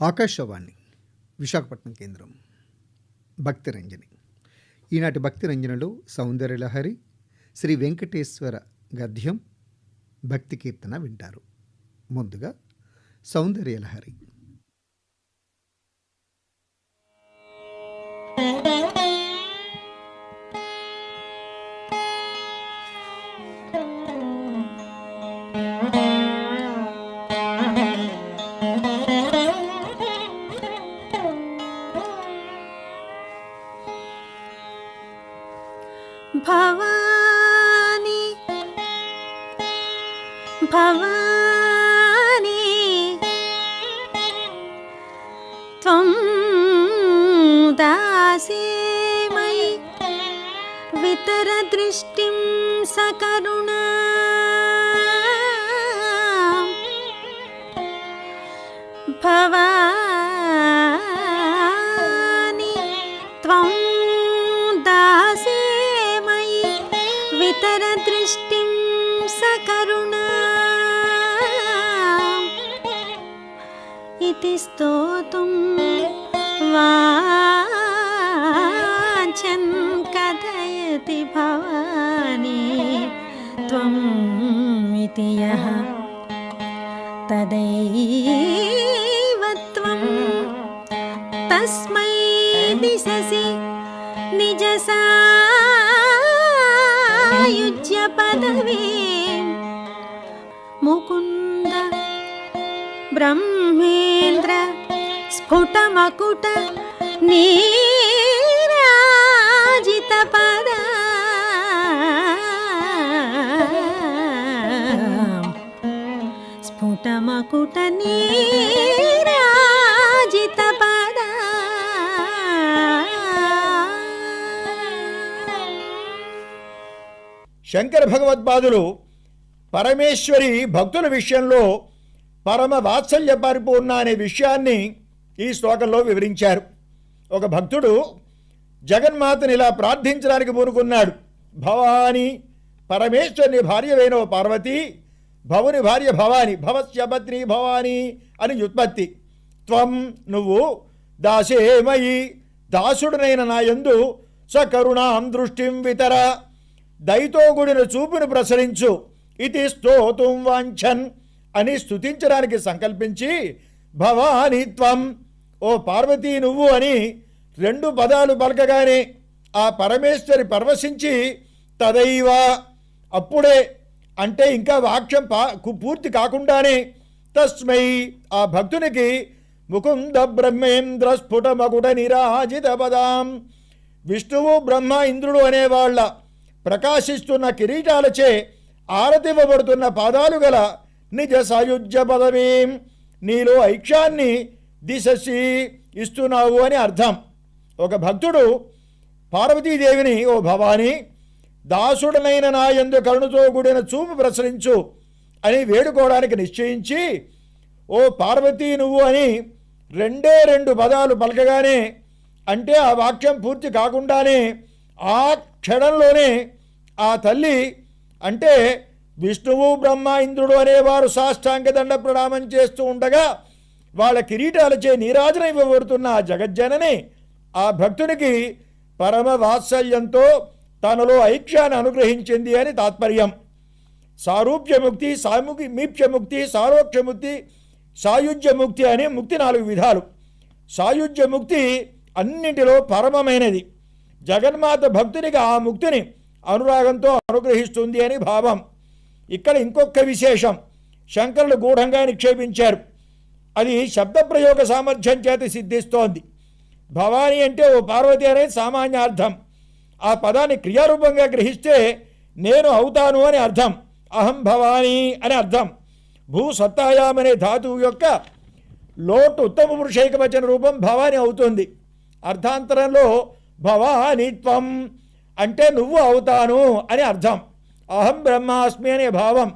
ఆకాశవాణి విశాఖపట్నం కేంద్రం. భక్తి రంజని. ఈనాటి భక్తి రంజనలో సౌందర్యలహరి శ్రీ వెంకటేశ్వర గద్యం భక్తి కీర్తన వింటారు. ముందుగా సౌందర్యలహరి. भवानि भवानि त्वं दासे मयि वितरदृष्टिं सकरुणा। भवा दृष्टिं सकरुणा इति स्तोतुं वाचन् कथयति भवानी त्वम् इति यः। तदैव त्वं तस्मै दिशसि निजसा పదవీ. ముకుంద బ్రహ్మేంద్ర స్ఫుటమకుట నీరాజిత పద. స్ఫుటమకుట నీ శంకర భగవద్పాదులు పరమేశ్వరి భక్తుల విషయంలో పరమ వాత్సల్య పరిపూర్ణ అనే విషయాన్ని ఈ శ్లోకంలో వివరించారు. ఒక భక్తుడు జగన్మాతని ఇలా ప్రార్థించడానికి పూనుకున్నాడు. భవాని పరమేశ్వరుని భార్యవైన పార్వతి భవుని భార్య భవాని భవస్యపత్ని భవాని అని వ్యుత్పత్తి. త్వం నువ్వు దాసేమయి దాసుడునైన నా యందు సకరుణాం దృష్టిం వితర. దయతో కూడిన చూపును ప్రసరించు. ఇది స్తోతుం వాంఛన్ అని స్తుతించడానికి సంకల్పించి భవాని త్వం ఓ పార్వతీ నువ్వు అని రెండు పదాలు పలకగానే ఆ పరమేశ్వరి పరవశించి తదైవ అప్పుడే అంటే ఇంకా వాక్యం పా కు- పూర్తి కాకుండానే తస్మై ఆ భక్తునికి ముకుంద బ్రహ్మేంద్ర స్ఫుట మకుట నిరాజిత పదాం. విష్ణువు బ్రహ్మ ఇంద్రుడు అనేవాళ్ళ ప్రకాశిస్తున్న కిరీటాలచే ఆరతివ్వబడుతున్న పాదాలు గల నిజ సాయుధ్య పదవీం. నీలో ఐక్ష్యాన్ని దిశసి ఇస్తున్నావు అని అర్థం. ఒక భక్తుడు పార్వతీదేవిని ఓ భవాని దాసుడనైన నా ఎందు కరుణతో కూడిన చూపు ప్రసరించు అని వేడుకోవడానికి నిశ్చయించి ఓ పార్వతీ నువ్వు అని రెండే రెండు పదాలు పలకగానే అంటే ఆ వాక్యం పూర్తి కాకుండానే ఆ క్షణంలోనే ఆ తల్లి అంటే విష్ణువు బ్రహ్మ ఇంద్రుడు అనేవారు సాష్టాంగ దండ ప్రణామం చేస్తూ ఉండగా వాళ్ళ కిరీటాలచే నీరాజన ఇవ్వబడుతున్న ఆ జగజ్జనని ఆ భక్తునికి పరమ వాత్సల్యంతో తనలో ఐక్యాన్ని అనుగ్రహించింది అని తాత్పర్యం. సారూప్యముక్తి సాముఖి మీప్యముక్తి సారోక్ష్యముక్తి సాయుజ్యముక్తి అనే ముక్తి నాలుగు విధాలు. సాయుజ్యముక్తి అన్నింటిలో పరమమైనది. జగన్మాత భక్తునికి ఆ ముక్తిని అనురాగంతో అనుగ్రహిస్తుంది అని భావం. ఇక్కడ ఇంకొక విశేషం. శంకరులు గూఢంగా నిక్షేపించారు. అది శబ్దప్రయోగ సామర్థ్యం చేత సిద్ధిస్తోంది. భవానీ అంటే ఓ పార్వతి అనేది సామాన్యార్థం. ఆ పదాన్ని క్రియారూపంగా గ్రహిస్తే నేను అవుతాను అని అర్థం. అహం భవానీ అని అర్థం. భూ సత్తాయాం అనే ధాతువు యొక్క లోటు ఉత్తమ పురుషైక వచన రూపం భవాని అవుతుంది. అర్థాంతరంలో భవానిత్వం. అంటే నువ్వు అవుతాను అని అర్థం. అహం బ్రహ్మాస్మి అనే భావం.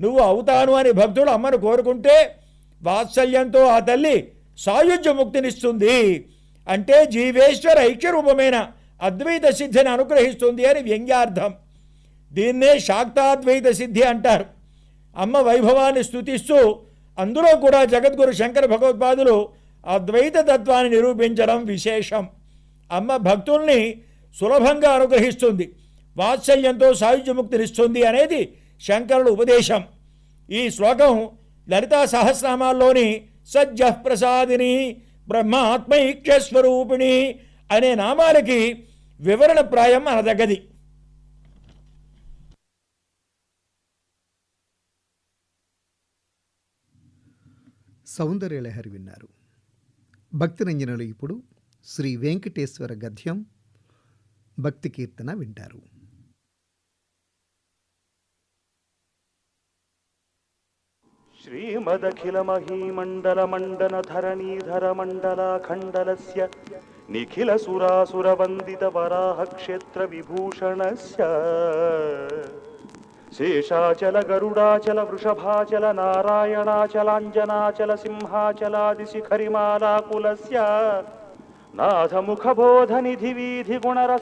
నువ్వు అవుతాను అని భక్తుడు అమ్మను కోరుకుంటే వాత్సల్యంతో ఆ తల్లి సాయుధ్య ముక్తినిస్తుంది అంటే జీవేశ్వర ఐక్యరూపమైన అద్వైత సిద్ధిని అనుగ్రహిస్తుంది అని వ్యంగ్యార్థం. దీన్నే శాక్తాద్వైత సిద్ధి అంటారు. అమ్మ వైభవాన్ని స్తుతిస్తూ అందులో కూడా జగద్గురు శంకర భగవత్పాదులు అద్వైత తత్వాన్ని నిరూపించడం విశేషం. అమ్మ భక్తుల్ని సులభంగా అనుగ్రహిస్తుంది. వాత్సల్యంతో సాయుధ్యముక్తినిస్తుంది అనేది శంకరుడు ఉపదేశం. ఈ శ్లోకం లలితా సహస్రనామాల్లోని సజ్జ ప్రసాదిని బ్రహ్మాత్మైక్యస్వరూపిణి అనే నామాలకి వివరణ ప్రాయం అనదగ్గది. సౌందర్యలహరి విన్నారు. భక్తిరంజనులు ఇప్పుడు శ్రీ వెంకటేశ్వర గద్యం భక్తి కీర్తన వింటారు श्रीमदखिलमहीमण्डलमण्डनधरणीधरमण्डलाखण्डलस्य निखिलसुरासुरवन्दितवराहक्षेत्रविभूषणस्य शेषाचल वृषभाचल नारायणाचलाञ्जनाचल सिंहाचलादिशिखरिमालाकुलस्य नाथमुखबोधनिधिवीधिगुणरस